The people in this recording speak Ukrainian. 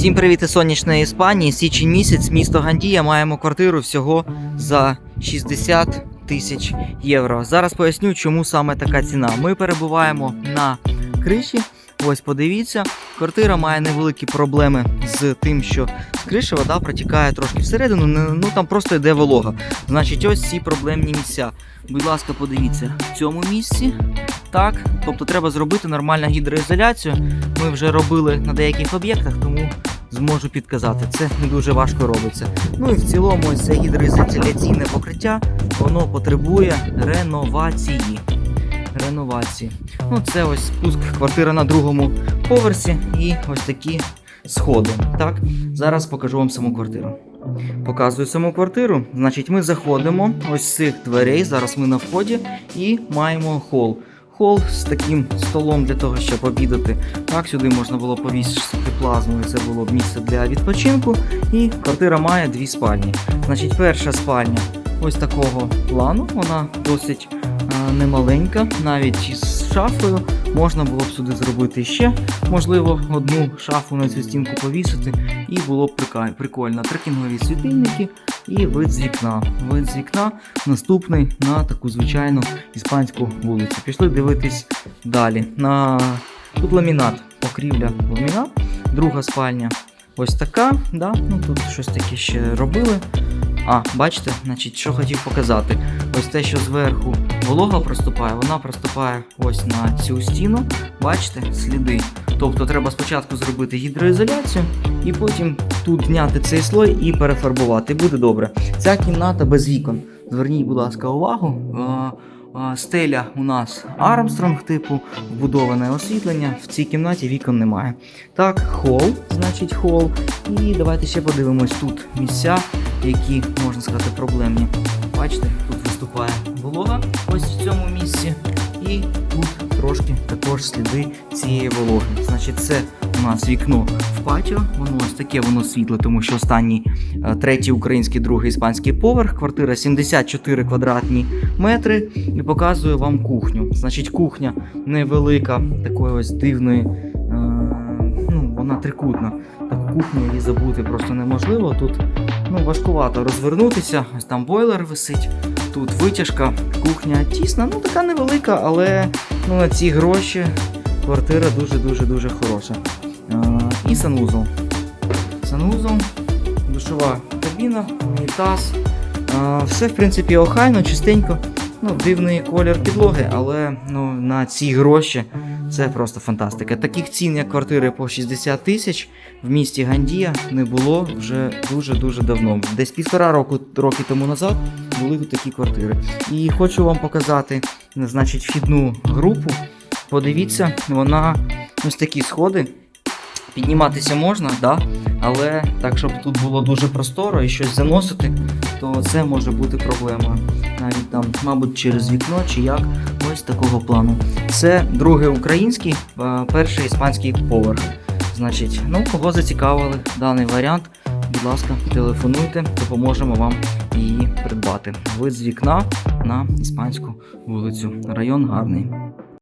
Всім привіт із сонячної Іспанії. Січень місяць, місто Гандія. Маємо квартиру всього за 60 тисяч євро. Зараз поясню, чому саме така ціна. Ми перебуваємо на криші. Ось подивіться, квартира має невеликі проблеми з тим, що з криші вода протікає трошки всередину. Ну там просто йде волога. Значить, ось ці проблемні місця. Будь ласка, подивіться в цьому місці. Так, тобто треба зробити нормальну гідроізоляцію. Ми вже робили на деяких об'єктах, тому зможу підказати. Це не дуже важко робиться. Ну і в цілому це гідроізоляційне покриття, воно потребує реновації. Реновації. Ну, це ось спуск квартира на другому поверсі і ось такі сходи. Так, зараз покажу вам саму квартиру. Показую саму квартиру. Значить, ми заходимо ось з цих дверей. Зараз ми на вході і маємо хол. Хол з таким столом для того, щоб обідати. Так, сюди можна було повісити плазму, і це було б місце для відпочинку. І квартира має дві спальні. Значить, перша спальня ось такого плану, вона досить е, немаленька, навіть із шафою. Можна було б сюди зробити ще, можливо, одну шафу на цю стінку повісити, і було б прикольно. Трекінгові світильники і вид з вікна. Вид з вікна наступний на таку звичайну іспанську вулицю. Пішли дивитись далі. На тут ламінат, покрівля ламінат, друга спальня. Ось така, да? ну тут щось таке ще робили. А, бачите, значить, що хотів показати. Ось те, що зверху волога проступає, вона проступає ось на цю стіну. Бачите, сліди. Тобто треба спочатку зробити гідроізоляцію і потім тут зняти цей слой і перефарбувати. Буде добре. Ця кімната без вікон. Зверніть, будь ласка, увагу. А, а, Стеля у нас Армстронг типу, вбудоване освітлення. В цій кімнаті вікон немає. Так, хол, значить хол. І давайте ще подивимось тут місця, які, можна сказати, проблемні. Бачите, тут виступає волога ось в цьому місці. І тут трошки також сліди цієї вологи. Значить, це у нас вікно в патіо. Воно ось таке воно світле, тому що останній е, третій український, другий іспанський поверх. Квартира 74 квадратні метри. І показую вам кухню. Значить, кухня невелика, такої ось дивної. е, Ну, вона трикутна. Таку кухню її забути просто неможливо. Тут ну, важкувато розвернутися. Ось там бойлер висить. Тут витяжка, кухня тісна, ну така невелика, але ну, на ці гроші квартира дуже-дуже дуже хороша. І санузол. Санузол, душова кабіна, унітаз. Все, в принципі, охайно, чистенько. Ну, дивний колір підлоги, але ну, на ці гроші це просто фантастика. Таких цін, як квартири по 60 тисяч в місті Гандія не було вже дуже-дуже давно. Десь півтора року роки тому назад були такі квартири. І хочу вам показати, значить, вхідну групу. Подивіться, вона ось такі сходи. Підніматися можна, да? але так, щоб тут було дуже просторо і щось заносити, то це може бути проблемою. Навіть там, мабуть, через вікно чи як, ось такого плану. Це другий український, перший іспанський поверх. Значить, ну кого зацікавили даний варіант, будь ласка, телефонуйте, допоможемо вам її придбати. Вид з вікна на іспанську вулицю. Район гарний.